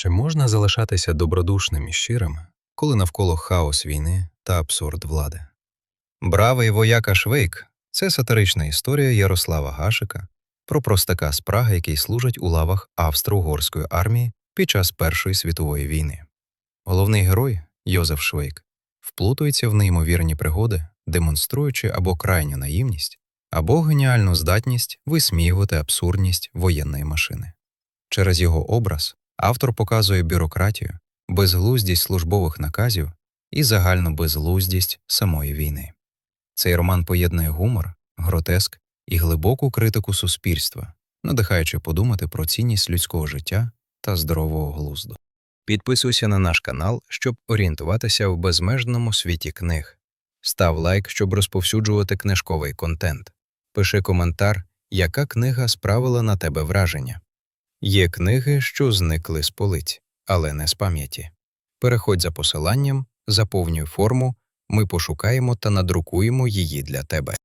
Чи можна залишатися добродушним і щирим, коли навколо хаос війни та абсурд влади? Бравий вояка Швейк це сатирична історія Ярослава Гашика про простака з Праги, який служить у лавах Австро-Угорської армії під час Першої світової війни. Головний герой Йозеф Швейк вплутується в неймовірні пригоди, демонструючи або крайню наївність, або геніальну здатність висміювати абсурдність воєнної машини. Через його образ автор показує бюрократію, безглуздість службових наказів і загальну безглуздість самої війни. Цей роман поєднує гумор, гротеск і глибоку критику суспільства, надихаючи подумати про цінність людського життя та здорового глузду. Підписуйся на наш канал, щоб орієнтуватися в безмежному світі книг. Став лайк, щоб розповсюджувати книжковий контент. Пиши коментар, яка книга справила на тебе враження. Є книги, що зникли з полиць, але не з пам'яті. Переходь за посиланням, заповнюй форму, ми пошукаємо та надрукуємо її для тебе.